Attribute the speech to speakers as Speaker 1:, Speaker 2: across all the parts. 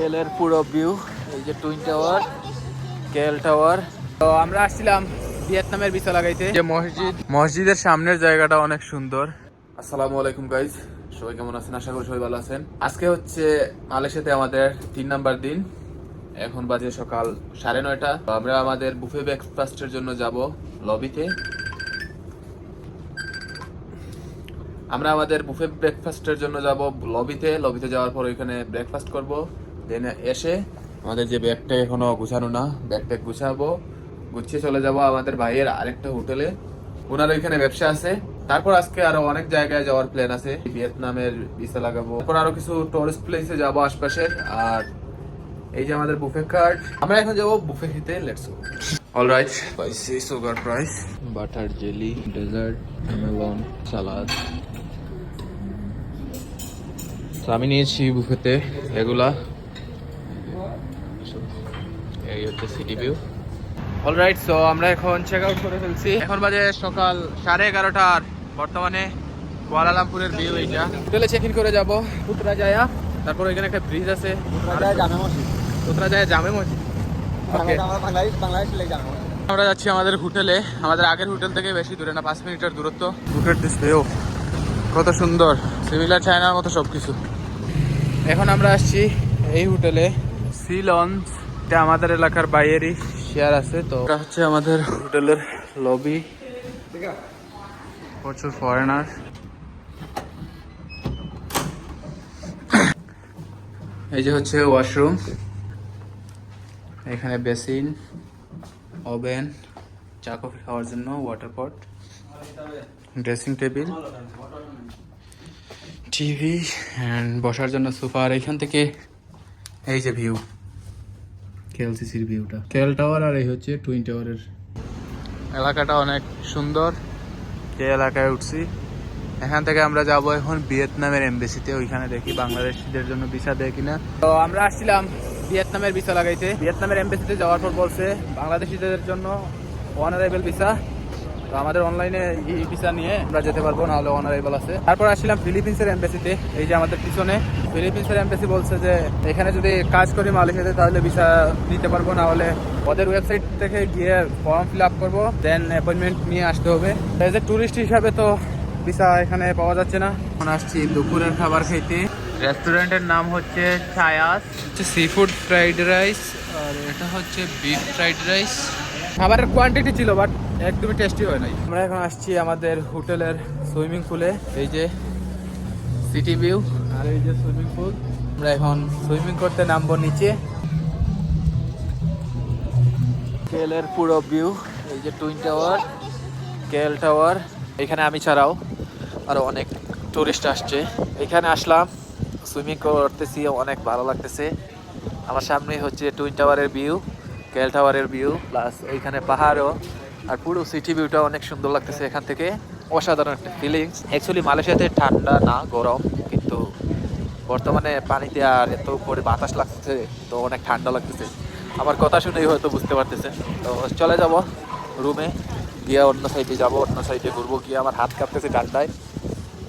Speaker 1: কেএলের পুরো ভিউ এই যে টুইন টাওয়ার কেএল টাওয়ার তো আমরা আসছিলাম ভিয়েতনামের ভিসা লাগাইতে যে মসজিদ। মসজিদের সামনের জায়গাটা অনেক সুন্দর। আসসালামু আলাইকুম গাইজ সবাই কেমন আছেন? আশা করি সবাই ভালো আছেন। আজকে হচ্ছে মালয়েশিয়াতে আমাদের তিন নাম্বার দিন। এখন বাজে সকাল সাড়ে নয়টা। আমরা আমাদের বুফে ব্রেকফাস্টের জন্য যাব লবিতে আমরা আমাদের বুফে ব্রেকফাস্টের জন্য যাব লবিতে লবিতে যাওয়ার পর ওইখানে ব্রেকফাস্ট করব। দেন এসে আমাদের যে ব্যাগটা এখনও গুছানো না, ব্যাগটা গুছাবো, গুছিয়ে চলে যাব আমাদের ভাইয়ের আরেকটা হোটেলে। ওনার ওইখানে ব্যবসা আছে। তারপর আজকে আরও অনেক জায়গায় যাওয়ার প্ল্যান আছে। ভিয়েতনামের ভিসা লাগাবো। তারপর আরও কিছু টুরিস্ট প্লেসে যাব আশপাশের। আর এই যে আমাদের বুফে কার্ড আমরা এখন যাব বুফে খেতে let's go alright spicy sugar price butter jelly dessert melon salad আমি নিয়েছি বুফেতে এগুলা। এই হচ্ছে সিটি ভিউ অলরাইট সো আমরা এখন চেক আউট করে ফেলছি। এখন বাজে সকাল সাড়ে এগারোটার। বর্তমানে কুয়ালালামপুরের ভিউ এইটা। হোটেলে চেক ইন করে যাব। পুত্রা জায়া তারপর এখানে একটা ব্রিজ আছে। পুত্রা জায়া জামে মসজিদ। আমরা যাচ্ছি আমাদের হোটেলে। আমাদের আগের হোটেল থেকে বেশি দূরে না পাঁচ মিনিটের দূরত্ব। হোটেল দিস ভিউ কত সুন্দর। সিমিলার চায়নার মতো সবকিছু। এখন আমরা আসছি এই হোটেলে। সি লঞ্চ এটা আমাদের এলাকার বাইরেরই শেয়ার আছে, তো এটা হচ্ছে আমাদের হোটেলের লবি প্রচুর ফরেনার এই যে হচ্ছে ওয়াশরুম এখানে বেসিন ওভেন চা কফি খাওয়ার জন্য water pot dressing table TV and বসার জন্য সোফা আর এখান থেকে এই যে ভিউ কেএলসিসির ভিউটা। কেএল টাওয়ার আর এই হচ্ছে টুইন টাওয়ারের এলাকাটা অনেক সুন্দর। যে এলাকায় উঠছি? এখান থেকে আমরা যাব এখন ভিয়েতনামের এমবেসিতে। ওইখানে দেখি বাংলাদেশিদের জন্য ভিসা দেয় কিনা। তো আমরা আসছিলাম ভিয়েতনামের ভিসা লাগাইতে। ভিয়েতনামের এমবেসিতে যাওয়ার পর বলছে বাংলাদেশিদের জন্য অনারেবল ভিসা। তো আমাদের অনলাইনে এই ভিসা নিয়ে আমরা যেতে পারব না হলে অনারেবল আছে। তারপর আসছিলাম ফিলিপিন্সের এমবেসিতে এই যে আমাদের পিছনে। ফিলিপিন্সের এমবেসি বলছে যে, এখানে যদি কাজ করি মালয়েশিয়াতে, তাহলে ভিসা দিতে পারব না হলে ওদের ওয়েবসাইট থেকে গিয়ে ফর্ম ফিল আপ করব দেন অ্যাপয়েন্টমেন্ট নিয়ে আসতে হবে। এজ এ টুরিস্ট হিসাবে তো ভিসা এখানে পাওয়া যাচ্ছে না। এখন আসছি দুপুরের খাবার খাইতে। রেস্টুরেন্টের নাম হচ্ছে ছায়াস হচ্ছে সি ফুড ফ্রাইড রাইস আর এটা হচ্ছে বিফ ফ্রাইড রাইস খাবারের কোয়ান্টিটি ছিল বাট একদমই টেস্টি হয় নাই। আমরা এখন আসছি আমাদের হোটেলের সুইমিং পুলে, এই যে সিটি ভিউ আর এই যে সুইমিং পুল। আমরা এখন সুইমিং করতে নামবো নিচে। কেলের পুরো ভিউ এই যে টুইন টাওয়ার কেএল টাওয়ার এখানে আমি ছাড়াও আরও অনেক টুরিস্ট আসছে। এখানে আসলাম, সুইমিং করতেছি, অনেক ভালো লাগতেছে। আমার সামনেই হচ্ছে টুইন টাওয়ারের ভিউ কেল টাওয়ারের ভিউ প্লাস এইখানে পাহাড়ও। আর পুরো সিটি ভিউটা অনেক সুন্দর লাগতেছে এখান থেকে। অসাধারণ একটা ফিলিংস অ্যাকচুয়ালি মালয়েশিয়াতে ঠান্ডা না, গরম, কিন্তু বর্তমানে পানিতে আর এত উপরে বাতাস লাগতেছে, তো অনেক ঠান্ডা লাগতেছে। আমার কথা শুনেই হয়তো বুঝতে পারতেছে তো চলে যাব রুমে গিয়ে অন্য সাইডে যাব, অন্য সাইডে ঘুরবো, গিয়ে আমার হাত কাঁপতেছে ঠান্ডায়।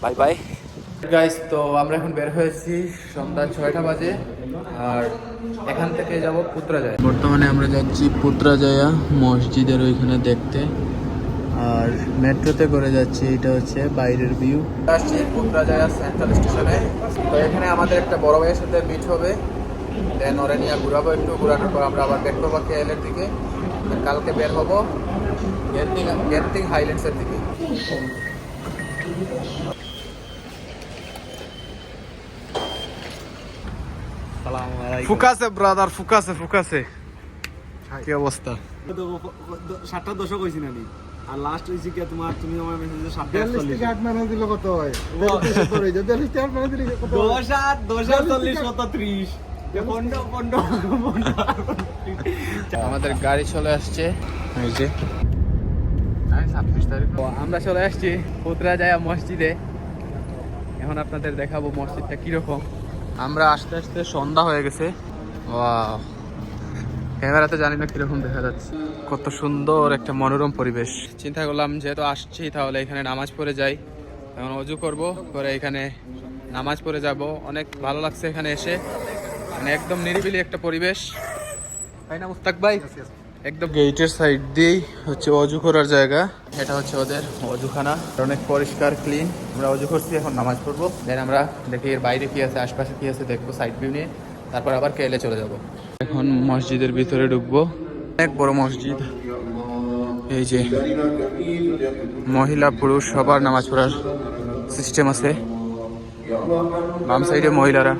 Speaker 1: বাই বাই গাইস তো আমরা এখন বের হয়েছি সন্ধ্যা ছয়টা বাজে, আর এখান থেকে যাব পুত্রাজায়া। বর্তমানে আমরা যাচ্ছি পুত্রাজায়া মসজিদের ওইখানে দেখতে, আর মেট্রোতে করে যাচ্ছি, এটা হচ্ছে বাইরের ভিউ আসছি পুত্রাজায়া সেন্ট্রাল স্টেশনে তো এখানে আমাদের একটা বড় ভাইয়ের সাথে মিট হবে। দেন ওরা নিয়ে ঘুরাবো একটু, ঘুরানোর পর আমরা আবার বের করব কেএলের দিকে। কালকে বের হব। গেন্টিং গেন্টিং হাইল্যান্ডসের দিকে। ফুকাসে ব্রাদার ফুকাসে ফুকাসে কি অবস্থা?
Speaker 2: সাতটা দশক হয়েছি নানি আর লাস্ট হয়েছে কি তোমার তুমি আমার মেসেজে সাতটা
Speaker 3: আট মানে দিলে কত হয়? থেকে আট দিলে
Speaker 2: দশ আর চল্লিশ কত ত্রিশ?
Speaker 1: আমাদের গাড়ি চলে আসছে। এই যে। আমরা চলে আসছি পুতরা যায় মসজিদে। এখন আপনাদের দেখাবো মসজিদটা কীরকম। আমরা আস্তে আস্তে সন্ধ্যা হয়ে গেছে। ক্যামেরাতে জানি না কীরকম দেখা যাচ্ছে। কত সুন্দর একটা মনোরম পরিবেশ। চিন্তা করলাম, যেহেতু আসছি, তাহলে এখানে নামাজ পড়ে যাই। এখন অজু করব করে এখানে নামাজ পড়ে যাব। অনেক ভালো লাগছে এখানে এসে। মানে একদম নিরিবিলি একটা পরিবেশ। তাই না, মুস্তাক ভাই? একদম গেটের সাইড দিয়েই হচ্ছে অজু করার জায়গা। এটা হচ্ছে ওদের অজুখানা। অনেক পরিষ্কার, ক্লিন। আমরা অজু করছি, এখন নামাজ পড়ব। দেন আমরা দেখি এর বাইরে কি আছে, আশপাশে কি আছে, দেখব সাইড ভিউ নিয়ে। তারপর আবার কেলে চলে যাব। এখন মসজিদের ভিতরে ঢুকবো। অনেক বড় মসজিদ। এই যে মহিলা পুরুষ সবার নামাজ পড়ার সিস্টেম আছে। বাম সাইডে মহিলারা।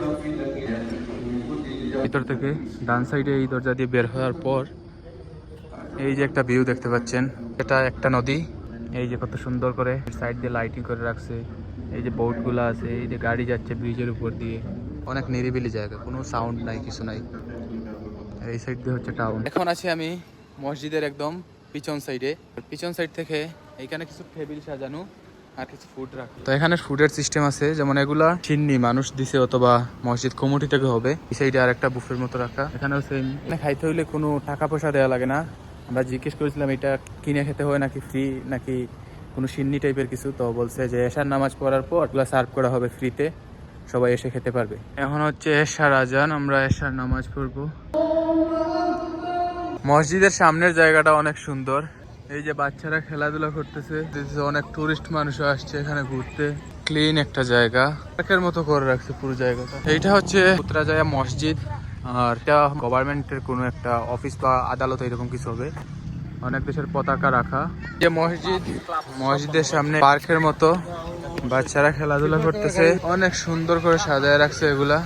Speaker 1: ভিতর থেকে ডান সাইডে এই দরজা দিয়ে বের হওয়ার পর এই যে একটা ভিউ দেখতে পাচ্ছেন, এটা একটা নদী। এই যে কত সুন্দর করে সাইড দিয়ে লাইটিং করে রাখছে। এই যে বোটগুলো আছে, এই যে গাড়ি যাচ্ছে ব্রিজের উপর দিয়ে। অনেক নিরিবিলি জায়গা, কোনো সাউন্ড নাই, কিছু নাই। এই সাইড দিয়ে হচ্ছে টাউন এখন আছি আমি মসজিদের একদম পিছন সাইডে পিছন সাইড থেকে এইখানে কিছু টেবিল সাজানো আর কিছু ফুড রাখা। তো এখানে ফুডের সিস্টেম আছে, যেমন এগুলা চিন্নি মানুষ দিছে অথবা মসজিদ কমিটি থেকে হবে। এই সাইডে আর একটা বুফের মতো রাখা। এখানেও সেম এখানে খাইতে হইলে কোনো টাকা পয়সা দেওয়া লাগে না। আমরা জিজ্ঞেস করেছিলাম, এটা কিনে খেতে হয় নাকি ফ্রি নাকি কোনো সিন্নি টাইপের কিছু? তো বলছে যে, এশার নামাজ পড়ার পর এগুলো সার্ভ করা হবে ফ্রিতে সবাই এসে খেতে পারবে। এখন হচ্ছে এশার আজান, আমরা এশার নামাজ পড়ব। মসজিদের সামনের জায়গাটা অনেক সুন্দর। এই যে বাচ্চারা খেলাধুলা করতেছে অনেক টুরিস্ট মানুষও আসছে এখানে ঘুরতে। ক্লিন একটা জায়গা। পার্কের মতো করে রাখছে পুরো জায়গাটা। এইটা হচ্ছে উত্তরাজায়া মসজিদ। আর এটা গভর্নমেন্টের কোনো একটা অফিস বা আদালত এরকম কিছু হবে। অনেক দেশের পতাকা রাখা। যে মসজিদ, মসজিদের সামনে পার্কের মতো। বাচ্চারা খেলাধুলা করতেছে। অনেক সুন্দর করে সাজায় রাখছে এগুলা।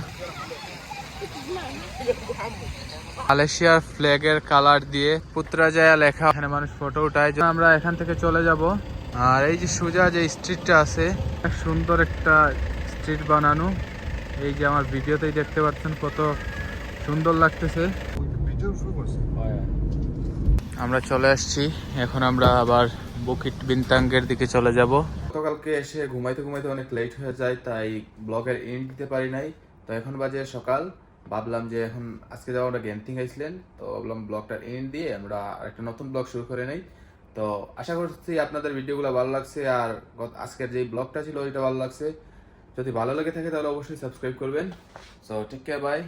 Speaker 1: মালয়েশিয়ার ফ্ল্যাগের কালার দিয়ে পুত্রাজায়া লেখা। এখানে মানুষ ফটো উঠায়। আমরা এখান থেকে চলে যাব। আর এই যে সোজা যে স্ট্রিটটা আছে সুন্দর একটা স্ট্রিট বানানো। এই যে আমার ভিডিওতেই দেখতে পাচ্ছেন কত সুন্দর লাগতেছে। আমরা চলে আসছি। এখন আমরা আবার বুকিট বিনতাঙ্গের দিকে চলে যাব। গতকালকে এসে ঘুমাইতে ঘুমাইতে অনেক লেট হয়ে যায়, তাই ব্লগের এন্ড দিতে পারি নাই। তো এখন বাজে সকাল। ভাবলাম যে এখন আজকে যাওয়া আমরা গেমথিং আইছিলেন তো ভাবলাম ব্লগটার এন্ড দিয়ে আমরা একটা নতুন ব্লগ শুরু করে নেই। তো আশা করছি আপনাদের ভিডিওগুলো ভালো লাগছে, আর আজকের যে ব্লগটা ছিল, ওইটা ভালো লাগছে। যদি ভালো লেগে থাকে তাহলে অবশ্যই সাবস্ক্রাইব করবেন। So take care bye